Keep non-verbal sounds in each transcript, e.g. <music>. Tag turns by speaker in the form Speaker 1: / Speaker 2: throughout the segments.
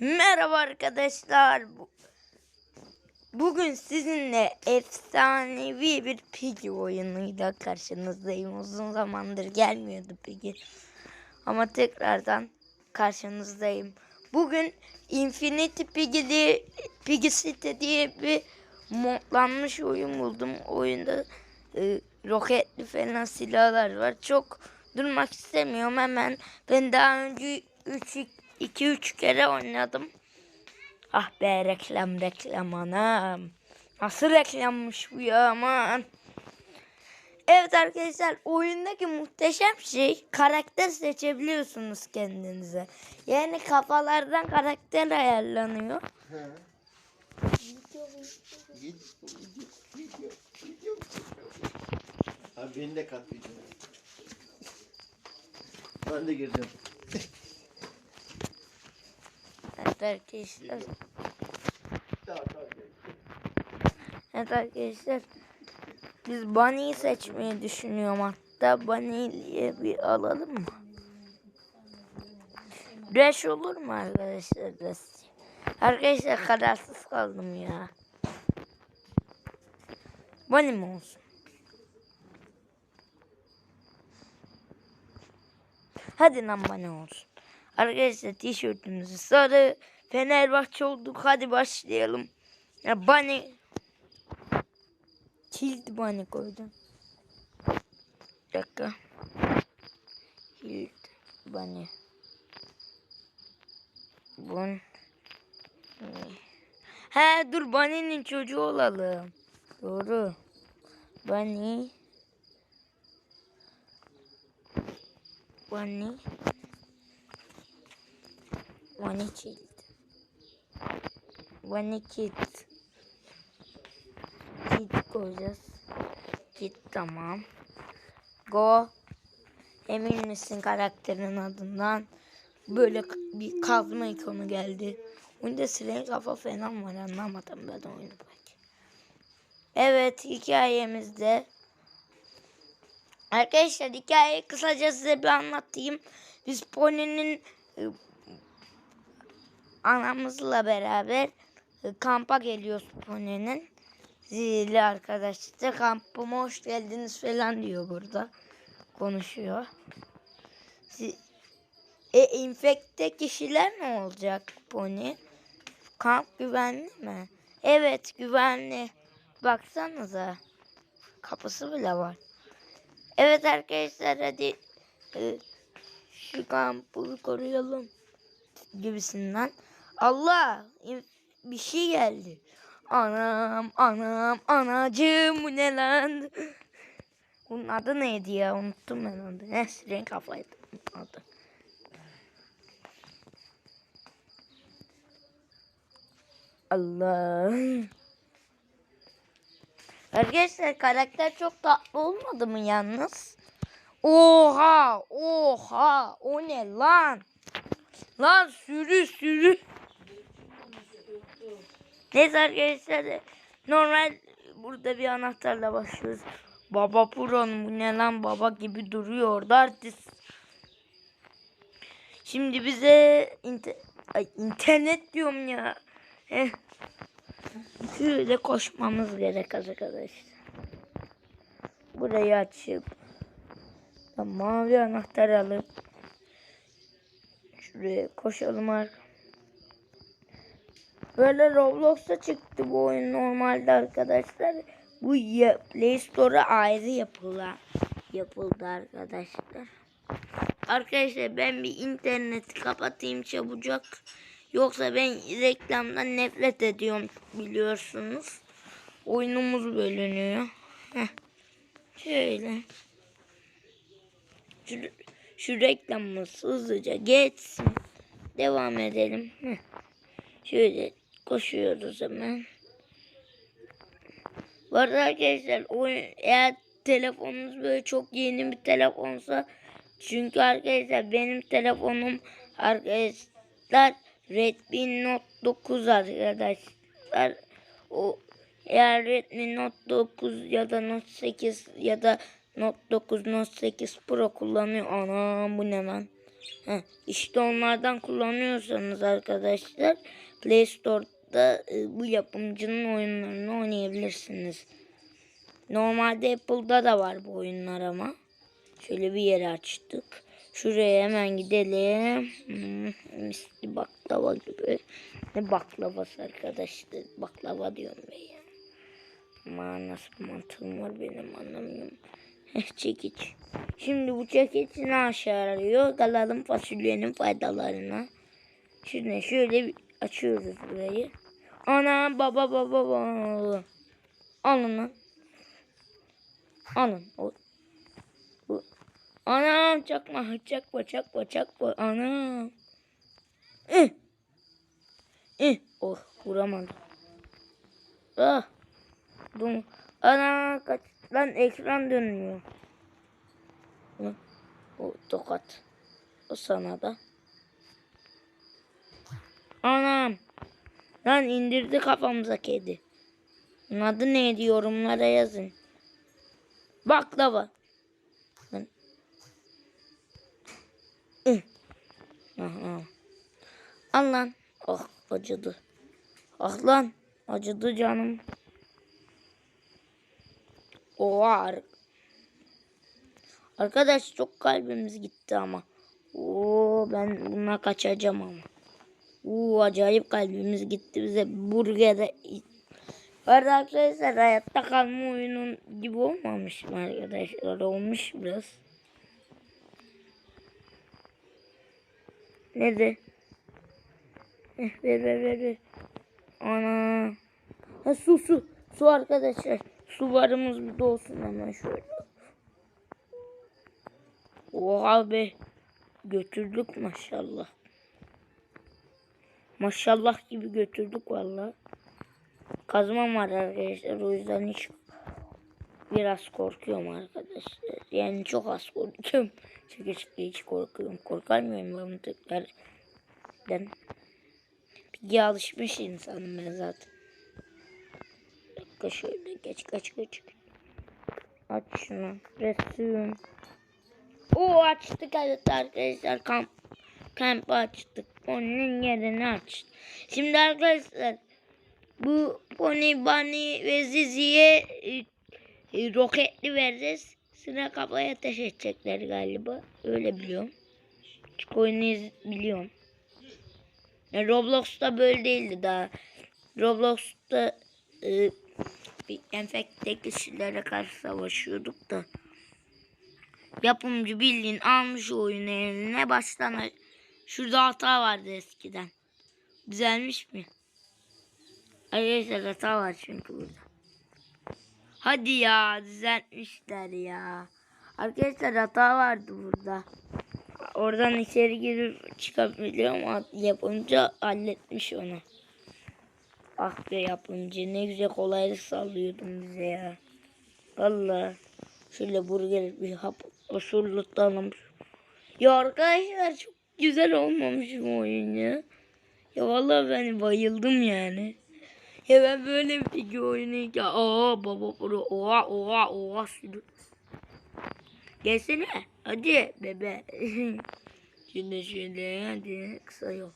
Speaker 1: Merhaba arkadaşlar. Bu- Bugün sizinle efsanevi bir Piggy oyunuyla karşınızdayım. Uzun zamandır gelmiyordu Piggy. Ama tekrardan karşınızdayım. Bugün Infinity Piggy diye, Piggy City diye bir modlanmış oyun buldum. Oyunda e, roketli falan silahlar var. Çok durmak istemiyorum hemen. Ben daha önce 2-3 kere oynadım. Ah be reklam reklam anam. Nasıl reklammış bu ya aman. Evet arkadaşlar oyundaki muhteşem şey karakter seçebiliyorsunuz kendinize. Yani kafalardan karakter ayarlanıyor.
Speaker 2: Abi beni de kat. Ben de girdim.
Speaker 1: Evet arkadaşlar. Evet arkadaşlar. Biz Bunny'yi seçmeyi düşünüyorum hatta. Bunny'yi bir alalım mı? Rash olur mu arkadaşlar? Arkadaşlar kararsız kaldım ya. Bunny mi olsun? Hadi lan Bunny olsun. Arkadaşlar tişörtümüzü sarı. Fenerbahçe olduk. Hadi başlayalım. Ya Bunny Kilit bunny koydum. Bir dakika. Kilit bunny. Bun. He dur bunny'nin çocuğu olalım. Doğru. Bunny. Bunny. Bunny kilit. Bunny kilit. Git koyacağız. Git tamam. Go. Emin misin karakterin adından? Böyle bir kazma ikonu geldi. Bunda siren kafa falan var anlamadım ben oyunu pek. Evet hikayemizde. Arkadaşlar hikayeyi kısaca size bir anlatayım. Biz Pony'nin e, anamızla beraber e, kampa geliyoruz Pony'nin. Zili arkadaşlar kampıma hoş geldiniz falan diyor burada. Konuşuyor. E infekte kişiler ne olacak Pony? Kamp güvenli mi? Evet güvenli. Baksanıza. Kapısı bile var. Evet arkadaşlar hadi e, şu kampı koruyalım gibisinden. Allah bir şey geldi. Anam anam anacığım bu ne lan? Bunun adı neydi ya unuttum ben adı. Ne siren kafaydı adı. Allah. Arkadaşlar karakter çok tatlı olmadı mı yalnız? Oha oha o ne lan? Lan sürü sürü. Neyse arkadaşlar normal burada bir anahtarla başlıyoruz. Baba Puron bu ne lan baba gibi duruyor orada artist. Şimdi bize inter Ay, internet diyorum ya. Heh. Şöyle koşmamız gerek arkadaşlar. Burayı açıp mavi anahtar alıp şuraya koşalım arkadaşlar. Böyle Roblox'ta çıktı bu oyun normalde arkadaşlar. Bu Play Store'a ayrı yapıldı. Yapıldı arkadaşlar. Arkadaşlar ben bir interneti kapatayım çabucak. Yoksa ben reklamdan nefret ediyorum biliyorsunuz. Oyunumuz bölünüyor. Heh. Şöyle. Şu, şu reklamımız hızlıca geçsin. Devam edelim. Heh. Şöyle koşuyoruz hemen. Bu arada arkadaşlar oyun, eğer telefonunuz böyle çok yeni bir telefonsa çünkü arkadaşlar benim telefonum arkadaşlar Redmi Note 9 arkadaşlar. O eğer Redmi Note 9 ya da Note 8 ya da Note 9 Note 8 Pro kullanıyor. Anam bu ne lan? Heh, işte onlardan kullanıyorsanız arkadaşlar Play Store'da e, bu yapımcının oyunlarını oynayabilirsiniz. Normalde Apple'da da var bu oyunlar ama. Şöyle bir yere açtık. Şuraya hemen gidelim. Hmm, misli baklava gibi. Ne baklavası arkadaşlar? Baklava diyorum ben ya. Ama nasıl mantığım var benim anlamıyorum. <laughs> Çekiç. Şimdi bu çekiç ne aşağı yarıyor? Kalalım fasulyenin faydalarına. Şimdi şöyle bir açıyoruz burayı. Ana baba baba baba. Alın lan. Alın. O, bu. Anam çakma çakma çakma çakma anam. Eh. Eh. Oh vuramadım. Ah. Dur. Ana kaç. Lan ekran dönmüyor. O tokat. O sana da. Anam. Lan indirdi kafamıza kedi. Bunun adı neydi yorumlara yazın. Baklava. Lan. Aha. Al lan. Oh acıdı. Ah lan. Acıdı canım. Oha. ar- Arkadaş çok kalbimiz gitti ama. Oo ben buna kaçacağım ama. Oo acayip kalbimiz gitti bize burgere. Arada arkadaşlar hayatta kalma oyunun gibi olmamış mı arkadaşlar? Olmuş biraz. Nerede? Eh, ver ver ver ver. Ana. Ha su su. Su arkadaşlar. Su varımız bir dolsun hemen şöyle. Oha be. Götürdük maşallah. Maşallah gibi götürdük valla. Kazmam var arkadaşlar o yüzden hiç biraz korkuyorum arkadaşlar. Yani çok az korkuyorum. <laughs> Çekeçlikle hiç korkuyorum. Korkar mıyım ben bu tiplerden? Bir alışmış insanım ben zaten. Bir dakika şöyle geç kaç kaç. Aç şunu. Resim. Oo açtık evet arkadaşlar kamp. Kampı açtık. Onun yerini açtık. Şimdi arkadaşlar bu Pony Bunny ve Zizi'ye e, e, roketli vereceğiz. Sıra kafaya ateş edecekler galiba. Öyle biliyorum. Çünkü oyunu biliyorum. Ya Roblox'ta böyle değildi daha. Roblox'ta e, bir enfekte kişilere karşı savaşıyorduk da. Yapımcı bildiğin almış oyunu eline baştan şurada hata vardı eskiden. Düzelmiş mi? Arkadaşlar hata var çünkü burada. Hadi ya düzeltmişler ya. Arkadaşlar hata vardı burada. Oradan içeri girip çıkabiliyor ama yapımcı halletmiş onu. Ah be yapımcı ne güzel kolaylık sağlıyordun bize ya. Vallahi şöyle burger bir hap osurluktanım. Ya arkadaşlar çok güzel olmamış bu oyun ya. Ya vallahi ben bayıldım yani. Ya ben böyle bir figür oyunu ya aa baba bro oha oha oha sürü. Gelsene hadi bebe. <laughs> Şimdi şöyle hadi kısa yol.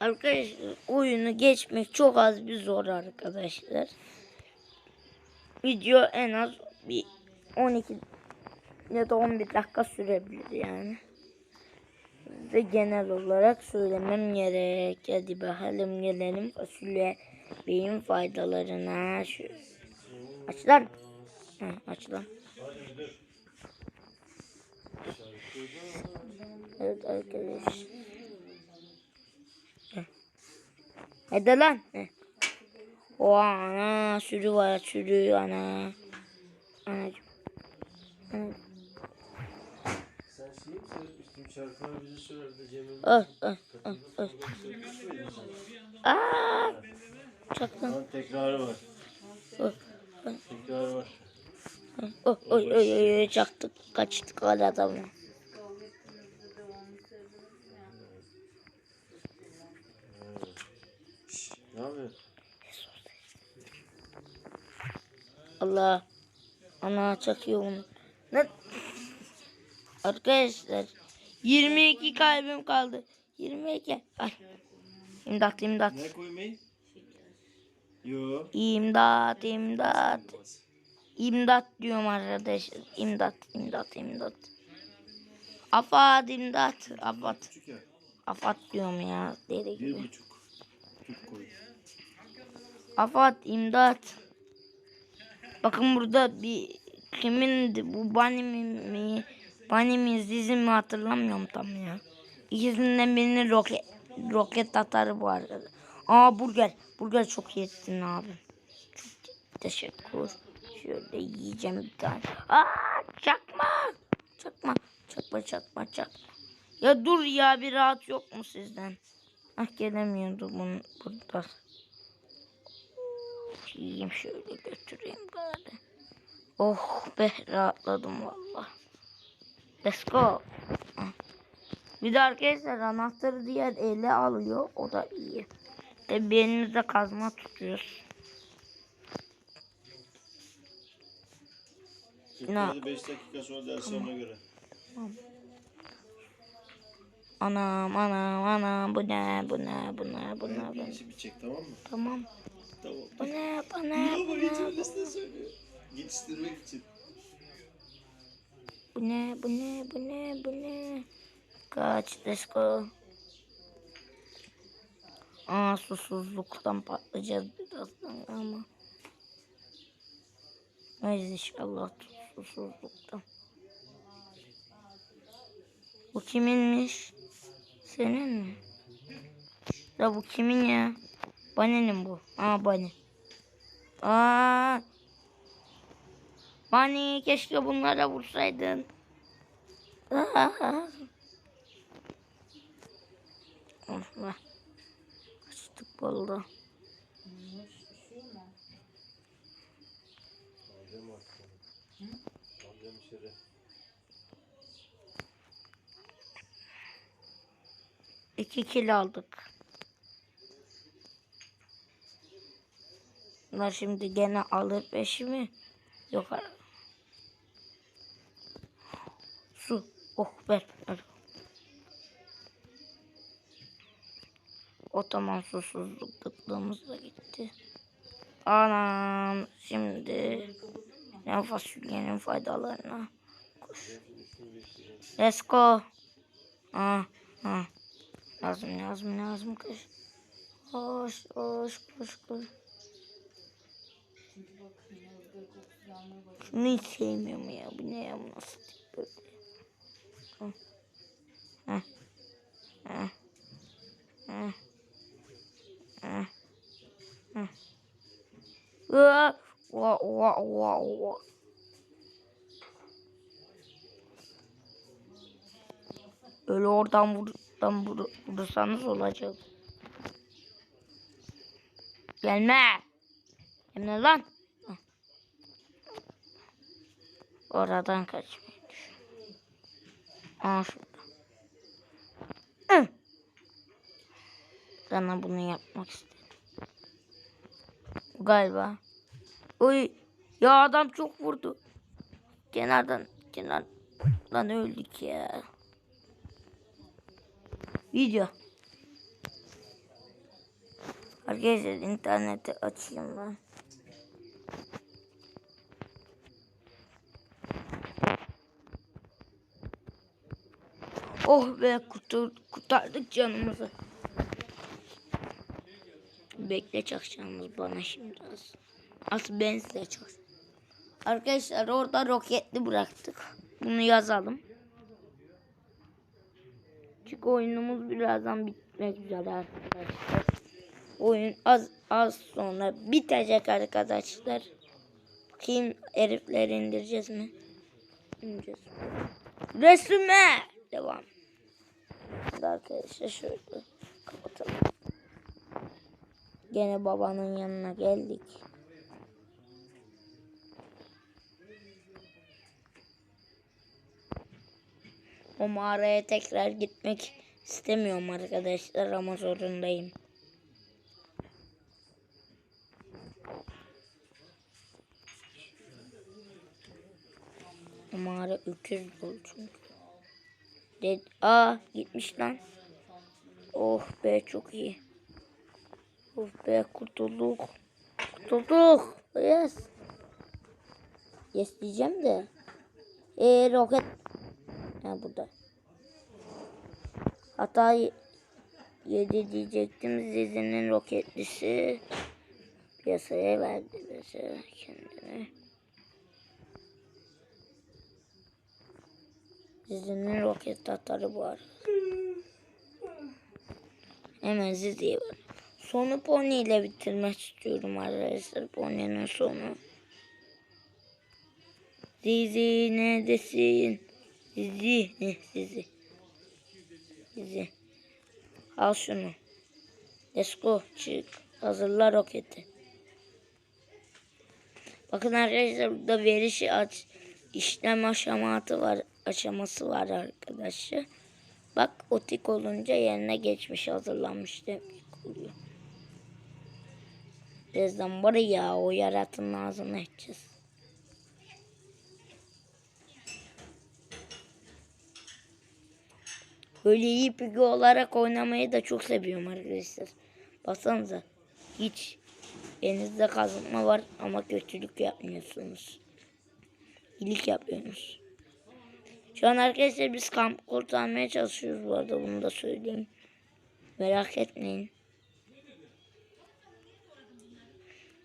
Speaker 1: Arkadaşlar oyunu geçmek çok az bir zor arkadaşlar. Video en az bir 12 ya da 11 dakika sürebilir yani. Ve genel olarak söylemem gerek. Hadi bakalım gelelim fasulye beyin faydalarına. Şu... Aç lan. Hı, aç lan. Evet arkadaş. Hı. Hadi lan. Hı. O ana sürü var sürü ana. Anacım. Anacım.
Speaker 2: Sen şey mi seyretmiştin? Şarkılar bizi söylerdi Cemil.
Speaker 1: Öh, öh, öh, öh. Aa! Çaklan.
Speaker 2: Lan tekrarı var.
Speaker 1: Öh,
Speaker 2: Tekrarı var.
Speaker 1: öh, oy, oy, oy, oy, çaktık. Kaçtık hadi adamı.
Speaker 2: Ne yapıyorsun?
Speaker 1: Allah. Ana çakıyor bunu. Ne? Arkadaşlar 22 kalbim kaldı. 22. Ay. İmdat imdat.
Speaker 2: Ne koymayı? Yo.
Speaker 1: İmdat imdat. İmdat diyorum arkadaşlar. İmdat imdat imdat. Afat imdat. Afat. Afat diyorum ya. Deli gibi. Afat imdat. Bakın burada bir kimindi bu Bunny mi, Bunny mi Zizi mi hatırlamıyorum tam ya. İkisinden birini roket roket atar bu arada. Aa burger. Burger çok yettin abi. Teşekkür. Şöyle yiyeceğim bir tane. Aa çakma. Çakma. Çakma çakma çakma. Ya dur ya bir rahat yok mu sizden? Ah gelemiyordu bunu burada. Yiyeyim şöyle götüreyim gari. Oh be rahatladım valla. Let's go. Bir de arkadaşlar anahtarı diğer ele alıyor. O da iyi. Tabi bir elimizde kazma tutuyoruz. Ne?
Speaker 2: 5 dakika sonra ders ona göre.
Speaker 1: Anam anam anam bu ne bu ne bu ne bu ne bu ne.
Speaker 2: Bir çek tamam mı?
Speaker 1: Tamam.
Speaker 2: Tamam.
Speaker 1: Bu ne bu ne
Speaker 2: Ama
Speaker 1: bu
Speaker 2: hiç
Speaker 1: ne
Speaker 2: öylesine söylüyor. Geçiştirmek için.
Speaker 1: bu ne bu ne bu ne bu ne. Kaç let's go. Aa susuzluktan patlayacağız birazdan ama. Neyse inşallah susuzluktan. Bu kiminmiş? Senin mi? Ya bu kimin ya? Bane'nin bu. Aa Bane. Aa. Bane keşke bunlara vursaydın. Aa. Allah. Açtık bolda.
Speaker 2: Alacağım aslında. Alacağım içeri.
Speaker 1: İki kilo aldık. Bunlar şimdi gene alır peşimi. Yok. Su. Oh ver. ver. O tamam susuzluk tıklığımız da gitti. Anam şimdi ne fasulyenin faydalarına koş. Let's go. Ah, ah. Lazım lazım lazım koş. Koş koş koş koş. Şunu hiç sevmiyorum ya. Bu ne ya bu nasıl böyle. Hı. Hı. Hı. Hı. Hı. Aa! Oha oha oha oha. Öyle oradan buradan vur, vurursanız olacak. Gelme. Gelme lan. Oradan kaçmayı düşün. Aa. Hı. Sana bunu yapmak istedim. Galiba. Oy. Ya adam çok vurdu. Kenardan kenardan öldük ya. Video. Arkadaşlar interneti açayım ben. Oh be kurtar, kurtardık canımızı. Bekle çakacağımız bana şimdi az. Az ben size çak. Arkadaşlar orada roketli bıraktık. Bunu yazalım. Çünkü oyunumuz birazdan bitmek üzere arkadaşlar. Oyun az az sonra bitecek arkadaşlar. Bakayım herifleri indireceğiz mi? İndireceğiz. Resme devam. Şimdi arkadaşlar şöyle kapatalım. Gene babanın yanına geldik. O mağaraya tekrar gitmek istemiyorum arkadaşlar ama zorundayım. Mağara öküz dolu çünkü. Dead. Aa gitmiş lan. Oh be çok iyi. Oh be kurtulduk. Kurtulduk. Yes. Yes diyeceğim de. Eee roket. Ha burada. Hata yedi diyecektim. Zizi'nin roketlisi piyasaya verdi mesela kendine. Zizi'nin roket bu arada. Hemen Zizi'ye var. Sonu Pony ile bitirmek istiyorum arkadaşlar. Pony'nin sonu. Zizi neredesin? Zizi. Heh, Zizi. Zizi. Al şunu. Let's go. Çık. Hazırla roketi. Bakın arkadaşlar burada verişi aç işlem aşaması var aşaması var arkadaşlar. Bak otik olunca yerine geçmiş hazırlanmış demek oluyor. Birazdan var ya o yaratının ağzını edeceğiz. Böyle iyi pigi olarak oynamayı da çok seviyorum arkadaşlar. Baksanıza. Hiç elinizde kazıtma var ama kötülük yapmıyorsunuz. İyilik yapıyorsunuz. Şu an arkadaşlar biz kamp kurtarmaya çalışıyoruz bu arada bunu da söyleyeyim. Merak etmeyin.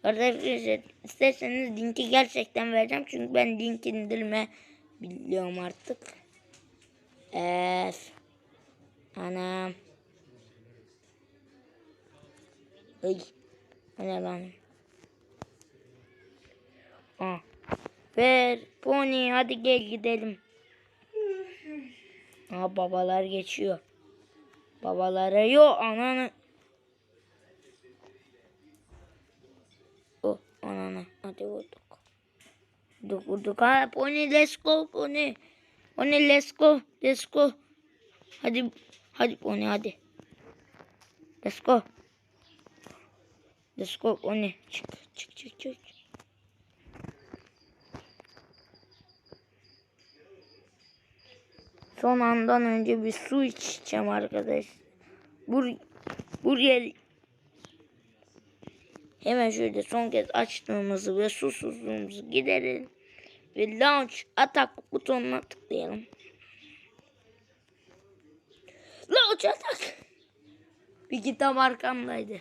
Speaker 1: Arkadaşlar isterseniz linki gerçekten vereceğim. Çünkü ben link indirme biliyorum artık. Evet. Anam. Ay. Ne lan? Aa. Ver. Pony hadi gel gidelim. Aa babalar geçiyor. Babalara yok ananı. Oh ananı. Hadi vurduk. Vurduk vurduk. Ha Pony let's go Pony. Pony let's go. Let's go. Hadi hadi Pony hadi. Let's go. Let's go Pony. Çık çık çık çık. Son andan önce bir su içeceğim arkadaş. Bur buraya hemen şöyle son kez açtığımızı ve susuzluğumuzu giderelim. Ve launch atak butonuna tıklayalım. Launch atak. Bir kitap arkamdaydı.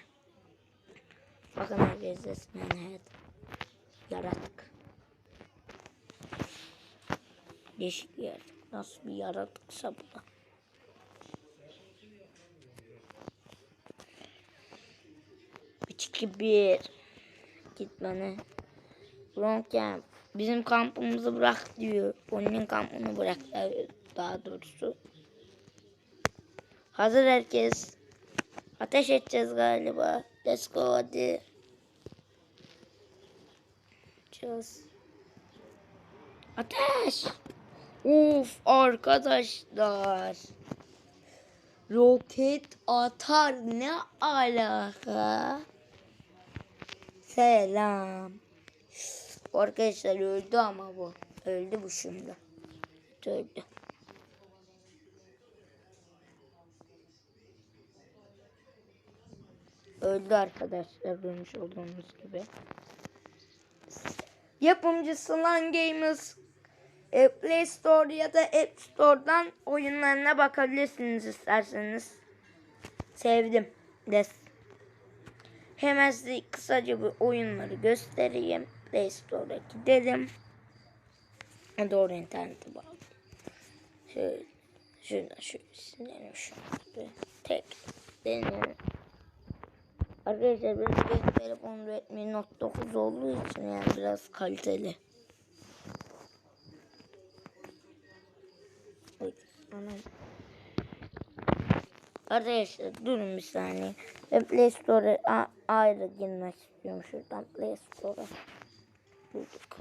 Speaker 1: Bakın yani evet. Yaratık. Değişik bir yaratık. Nasıl bir yaratıksa bu da. Bir. Gitmene. Bronk. Bizim kampımızı bırak diyor. Onun kampını bırak daha doğrusu. Hazır herkes. Ateş edeceğiz galiba. Let's go hadi. Just. Ateş. Uf arkadaşlar. Roket atar ne alaka? Selam. Arkadaşlar öldü ama bu. Öldü bu şimdi. Öldü. Öldü arkadaşlar görmüş olduğunuz gibi. Yapımcı Slan Gamers e, Play Store ya da App Store'dan oyunlarına bakabilirsiniz isterseniz. Sevdim. Des. Hemen size kısaca bir oyunları göstereyim. Play Store'a gidelim. Doğru internete bağlı. Şöyle, şuradan şöyle silelim şunu. Tek deneyelim. Arkadaşlar benim telefon Redmi Note 9 olduğu için yani biraz kaliteli. Arkadaşlar durun bir saniye. Ben Play Store'a ayrı girmek istiyorum. Şuradan Play Store'a. Bulduk.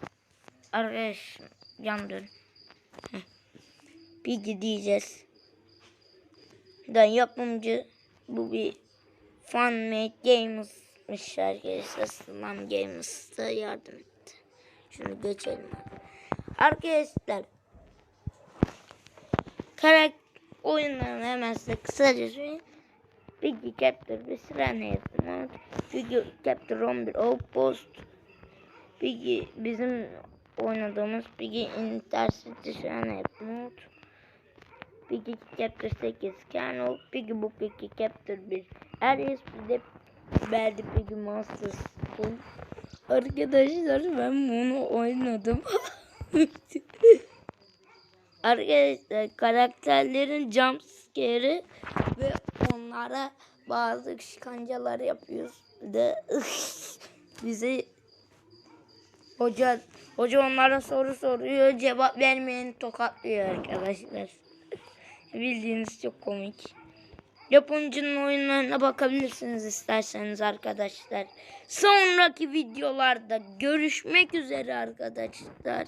Speaker 1: Arkadaşlar yan dön. Bir gideceğiz. Da yapımcı bu bir Funmade Games'mış arkadaşlar. Slam Games'ta yardım etti. Şunu geçelim. Arkadaşlar karak oyunlarını hemen size kısaca söyleyeyim. Piggy Capture bir sıra ne yaptım? Piggy Capture 11 Outpost. Piggy bizim oynadığımız Piggy Intercity an yaptım. Piggy Capture 8 Kernel, Piggy Book 2 Capture 1 Alice bir de Piggy Monsters School. Arkadaşlar ben bunu oynadım. <laughs> Arkadaşlar karakterlerin jump scare'i ve onlara bazı şikancalar yapıyoruz. Bir de <laughs> bize hoca hoca onlara soru soruyor cevap vermeyeni tokatlıyor arkadaşlar. Bildiğiniz çok komik. Yapımcının oyunlarına bakabilirsiniz isterseniz arkadaşlar. Sonraki videolarda görüşmek üzere arkadaşlar.